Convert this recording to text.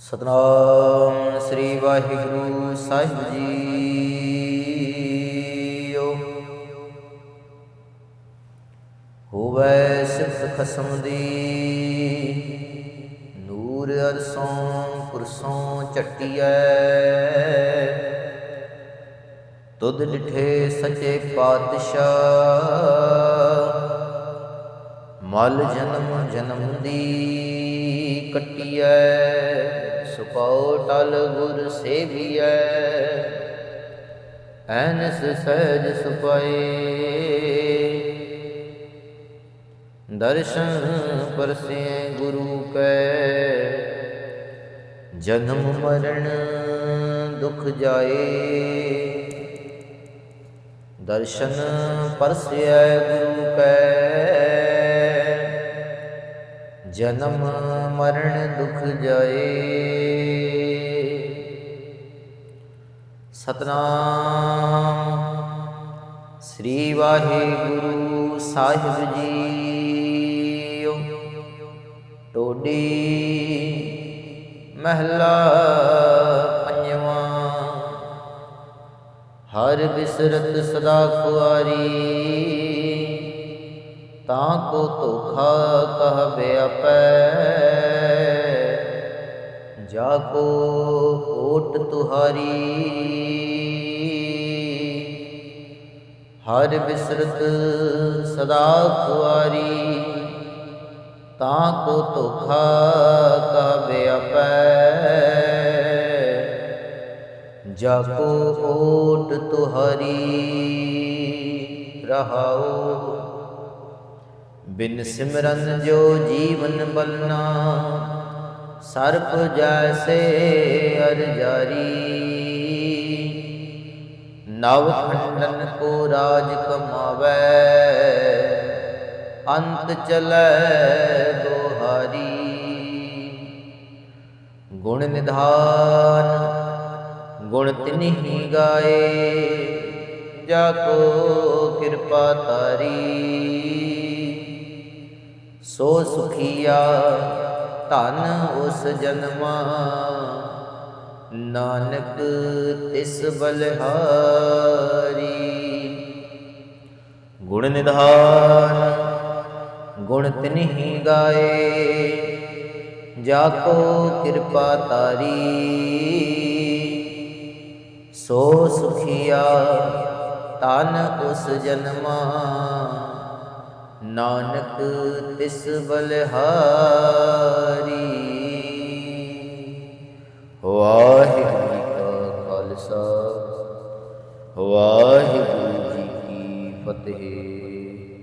ਸਤਨਾਮ ਸ੍ਰੀ ਵਾਹਿਗੁਰੂ ਸਾਹਿਬ ਜੀਓ। ਹੋਵੇ ਸਿਫਤ ਖਸਮ ਦੀ, ਨੂਰ ਅਰਸੋਂ ਪੁਰਸੋਂ ਚਟਿਐ ਤੁਧ ਡਿਠੇ ਸੱਚੇ ਪਾਤਸ਼ਾਹ, ਮਲ ਜਨਮ ਜਨਮ ਦੀ। ਕਟਿਐ ਸੁਪਾਉ ਟਲ ਗੁਰ ਸੇਵੀਐ। ਐਨਸ ਸਹਿਜ ਸੁਪਾਏ। ਦਰਸ਼ਨ ਪਰਸੇ ਗੁਰੂ ਕੈ। ਜਨਮ ਮਰਨ ਦੁਖ ਜਾਏ। ਦਰਸ਼ਨ ਪਰਸਿਐ ਗੁਰੂ ਕੈ। ਜਨਮ ਮਰਨ ਦੁਖ ਜਾਏ। ਸਤਨਾਮ ਸ੍ਰੀ ਵਾਹਿਗੁਰੂ ਸਾਹਿਬ ਜੀਓ। ਟੋਡੀ ਮਹਿਲਾ ਪੰਜਵਾਂ। ਹਰ ਬਿਸਰਤ ਸਦਾ ਕੁਆਰੀ ਤਾਂ ਕੋ ਧੋਖਾ ਕਹ ਬਿਆਪੈ। ਜਾ ਕੋ ਓਟ ਤੁਹਾਰੀ। ਹਰ ਬਿਸਰਤ ਸਦਾ ਕੁਆਰੀ ਤਾਂ ਕੋ ਧੋਖਾ ਕਹ ਬਿਆਪੈ। ਜਾ ਕੋ ਓਟ ਤੁਹਾਰੀ। ਰਹਾਓ ਬਿਨ ਸਿਮਰਨ ਜੋ ਜੀਵਨ ਬਲਨਾ ਸਰਪ ਜੈਸੇ ਅਰ ਜਾਰੀ। ਨਵ ਖੰਡਨ ਕੋ ਰਾਜ ਕਮਾਵੇ, ਅੰਤ ਚਲੈ ਦੋਹਾਰੀ। ਗੁਣ ਨਿਧਾਨ, ਗੁਣ ਤਿਨਹੀ ਗਾਏ, ਜਾ ਕੋ ਕਿਰਪਾ ਤਾਰੀ। ਸੋ ਸੁਖੀਆ ਧਨ ਉਸ ਜਨਮਾ। ਨਾਨਕ ਤਿਸ ਬਲਹਾਰੀ। ਗੁਣ ਨਿਧਾਨ, ਗੁਣ ਤਿਨਹੀ ਗਾਏ ਜਾ ਕੋ ਕਿਰਪਾ ਤਾਰੀ ਸੋ ਸੁਖੀਆ ਤਨ ਉਸ ਜਨਮਾ। ਨਾਨਕ ਤਿਸ ਬਲਹਾਰੀ। ਵਾਹਿਗੁਰੂ ਜੀ ਕਾ ਖਾਲਸਾ ਵਾਹਿਗੁਰੂ ਜੀ ਕੀ ਫਤਿਹ।